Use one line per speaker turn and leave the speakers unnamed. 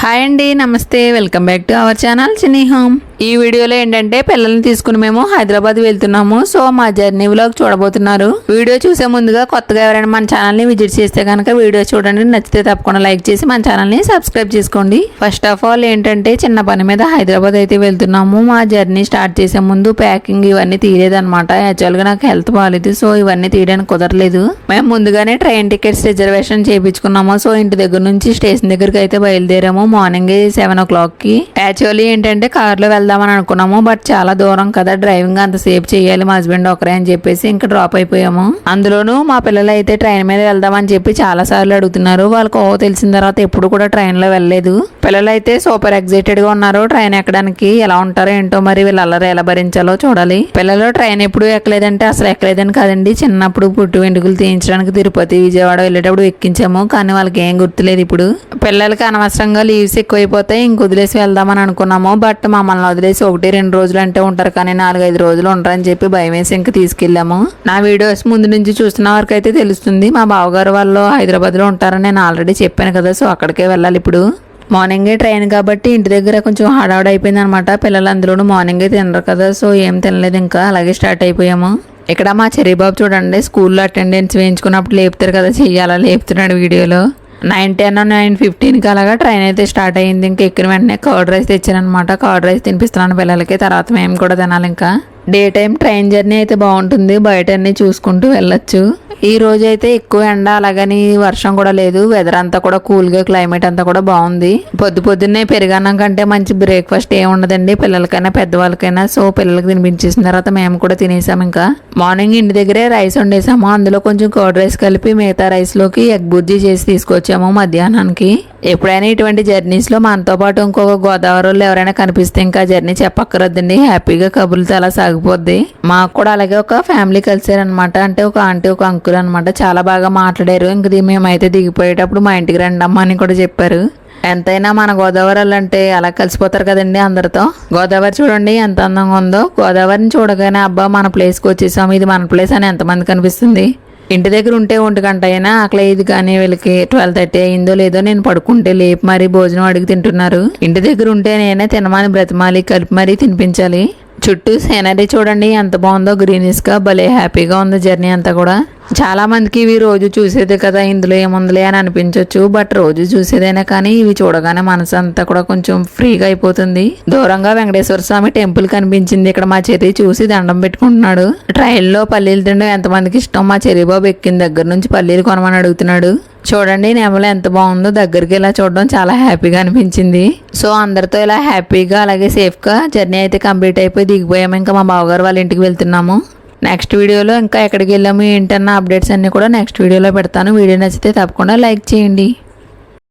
Hi అండి నమస్తే welcome back to our channel Chini home. ఈ వీడియోలో ఏంటంటే పిల్లల్ని తీసుకుని మేము హైదరాబాద్ వెళ్తున్నాము. సో మా జర్నీ వ్లాగ్ చూడబోతున్నారు. వీడియో చూసే ముందుగా కొత్తగా ఎవరైనా మన ఛానల్ని విజిట్ చేస్తే కనుక వీడియో చూడండి. నచ్చితే తప్పకుండా లైక్ చేసి మన ఛానల్ని సబ్స్క్రైబ్ చేసుకోండి. ఫస్ట్ ఆఫ్ ఆల్ ఏంటంటే చిన్న పని మీద హైదరాబాద్ అయితే వెళ్తున్నాము. మా జర్నీ స్టార్ట్ చేసే ముందు ప్యాకింగ్ ఇవన్నీ తీయలేదన్నమాట యాక్చువల్గా నాకు హెల్త్ బాగాలేదు సో ఇవన్నీ తీయడానికి కుదరలేదు. మేము ముందుగానే ట్రైన్ టికెట్స్ రిజర్వేషన్ చేయించుకున్నాము. సో ఇంటి దగ్గర నుంచి స్టేషన్ దగ్గరికి అయితే బయలుదేరాము. మార్నింగ్ సెవెన్ ఓ క్లాక్కి యాక్చువల్లీ ఏంటంటే కార్లో వెళ్దాం వెళ్దామని అనుకున్నాము బట్ చాలా దూరం కదా డ్రైవింగ్ అంత సేఫ్ చేయాలి మా హస్బెండ్ ఒకరే అని చెప్పేసి ఇంకా డ్రాప్ అయిపోయాము. అందులోనూ మా పిల్లలు అయితే ట్రైన్ మీద వెళ్దామని చెప్పి చాలా సార్లు అడుగుతున్నారు. వాళ్ళకి ఓ తెలిసిన తర్వాత ఎప్పుడు కూడా ట్రైన్లో వెళ్ళలేదు. పిల్లలు అయితే సూపర్ ఎక్సైటెడ్గా ఉన్నారు. ట్రైన్ ఎక్కడానికి ఎలా ఉంటారో ఏంటో మరి వీళ్ళు అల్లరి ఎలా భరించాలో చూడాలి. పిల్లలు ట్రైన్ ఎప్పుడు ఎక్కలేదంటే అసలు ఎక్కలేదని కాదండి. చిన్నప్పుడు పుట్టు వెంటుకలు తీయించడానికి తిరుపతి విజయవాడ వెళ్ళేటప్పుడు ఎక్కించాము కానీ వాళ్ళకి ఏం గుర్తులేదు ఇప్పుడు. పిల్లలకి అనవసరంగా లీవ్స్ ఎక్కువైపోతాయి ఇంక వదిలేసి వెళ్దామని అనుకున్నాము బట్ మమ్మల్ని వదిలేసి ఒకటి రెండు రోజులు అంటే ఉంటారు కానీ నాలుగైదు రోజులు ఉంటారని చెప్పి భయం వేసి ఇంక తీసుకెళ్ళాము. నా వీడియోస్ ముందు నుంచి చూస్తున్న వరకు అయితే తెలుస్తుంది మా బావగారు వాళ్ళు హైదరాబాద్లో ఉంటారని నేను ఆల్రెడీ చెప్పాను కదా సో అక్కడికే వెళ్ళాలి ఇప్పుడు. మార్నింగే ట్రైన్ కాబట్టి ఇంటి దగ్గర కొంచెం హడావుడి అయిపోయింది అనమాట పిల్లలు అందులోనూ మార్నింగే తినరు కదా సో ఏం తినలేదు ఇంకా అలాగే స్టార్ట్ అయిపోయాము. ఇక్కడ మా చెర్రీ బాబు చూడండి స్కూల్లో అటెండెన్స్ వేయించుకున్నప్పుడు లేపుతారు కదా చెయ్యాలా లేపుతున్నాడు వీడియోలో. నైన్ టెన్ నైన్ ఫిఫ్టీన్కి అలాగా ట్రైన్ అయితే స్టార్ట్ అయ్యింది. ఇంకా ఎక్కిన వెంటనే కర్డ్ రైస్ తెచ్చాను అనమాట కర్డ్ రైస్ తినిపిస్తున్నాను పిల్లలకి. తర్వాత మేము కూడా తినాలి ఇంకా. డే టైం ట్రైన్ జర్నీ అయితే బాగుంటుంది. బయట అన్నీ చూసుకుంటూ వెళ్ళొచ్చు. ఈ రోజు అయితే ఎక్కువ ఎండ అలాగని వర్షం కూడా లేదు. వెదర్ అంతా కూడా కూల్గా క్లైమేట్ అంతా కూడా బాగుంది. పొద్దు పొద్దున్నే పెరిగానం కంటే మంచి బ్రేక్ఫాస్ట్ ఏం ఉండదండి. పిల్లలకైనా పెద్దవాళ్ళకైనా. సో పిల్లలకి తినిపించేసిన తర్వాత మేము కూడా తినేసాం ఇంకా. మార్నింగ్ ఇంటి దగ్గరే రైస్ వండేసాము. అందులో కొంచెం కర్డ్ రైస్ కలిపి మిగతా రైస్లోకి ఎగ్ బుజ్జి చేసి తీసుకొచ్చాము మధ్యాహ్నానికి. ఎప్పుడైనా ఇటువంటి జర్నీస్లో మనతో పాటు ఇంకొక గోదావరి వాళ్ళు ఎవరైనా కనిపిస్తే ఇంకా జర్నీ చెప్పక్కర్లేదండి. హ్యాపీగా కబుర్లతో అలా సాగు సాగిపోద్ది మాకు కూడా అలాగే ఒక ఫ్యామిలీ కలిసారనమాట అంటే ఒక ఆంటీ ఒక అంకుల్ అనమాట చాలా బాగా మాట్లాడారు. ఇంక మేమైతే దిగిపోయేటప్పుడు మా ఇంటికి రండి అని కూడా చెప్పారు. ఎంతైనా మన గోదావరి అంటే అలా కలిసిపోతారు కదండి అందరితో. గోదావరి చూడండి ఎంత అందంగా ఉందో. గోదావరిని చూడగానే అబ్బా మన ప్లేస్కి వచ్చేసాం ఇది మన ప్లేస్ అని ఎంతమంది కనిపిస్తుంది ఇంటి దగ్గర ఉంటే ఒంటి గంట అయినా ఆకలి ఇది కానీ వీళ్ళకి ట్వెల్వ్ థర్టీ అయిందో లేదో నేను పడుకుంటే లేపు మరీ భోజనం అడిగి తింటున్నారు. ఇంటి దగ్గర ఉంటే నేనే తినమని బ్రతిమాలి కలిపి మరీ తినిపించాలి. చుట్టూ సీనరీ చూడండి ఎంత బాగుందో గ్రీనిష్గా భలే హ్యాపీగా ఉంది జర్నీ అంతా కూడా. చాలా మందికి ఇవి రోజు చూసేదే కదా ఇందులో ఏముందిలే అని అనిపించవచ్చు బట్ రోజు చూసేదైనా కానీ ఇవి చూడగానే మనసు అంతా కూడా కొంచెం ఫ్రీగా అయిపోతుంది. దూరంగా వెంకటేశ్వర స్వామి టెంపుల్ కనిపించింది. ఇక్కడ మా చెర్రి చూసి దండం పెట్టుకుంటున్నాడు. ట్రైన్లో పల్లీలు తినడం ఎంతమందికి ఇష్టం? మా చెర్రి బాబు ఎక్కిన దగ్గర నుంచి పల్లీలు కొనమని అడుగుతున్నాడు. చూడండి నెమలు ఎంత బాగుందో. దగ్గరికి ఇలా చూడడం చాలా హ్యాపీగా అనిపించింది. సో అందరితో ఇలా హ్యాపీగా అలాగే సేఫ్గా జర్నీ అయితే కంప్లీట్ అయిపోయి దిగిపోయాము. ఇంకా మా బావగారు వాళ్ళ ఇంటికి వెళ్తున్నాము. నెక్స్ట్ వీడియోలో ఇంకా ఎక్కడికి వెళ్ళాము ఏంటన్న అప్డేట్స్ అన్నీ కూడా నెక్స్ట్ వీడియోలో పెడతాను. వీడియో నచ్చితే తప్పకుండా లైక్ చేయండి.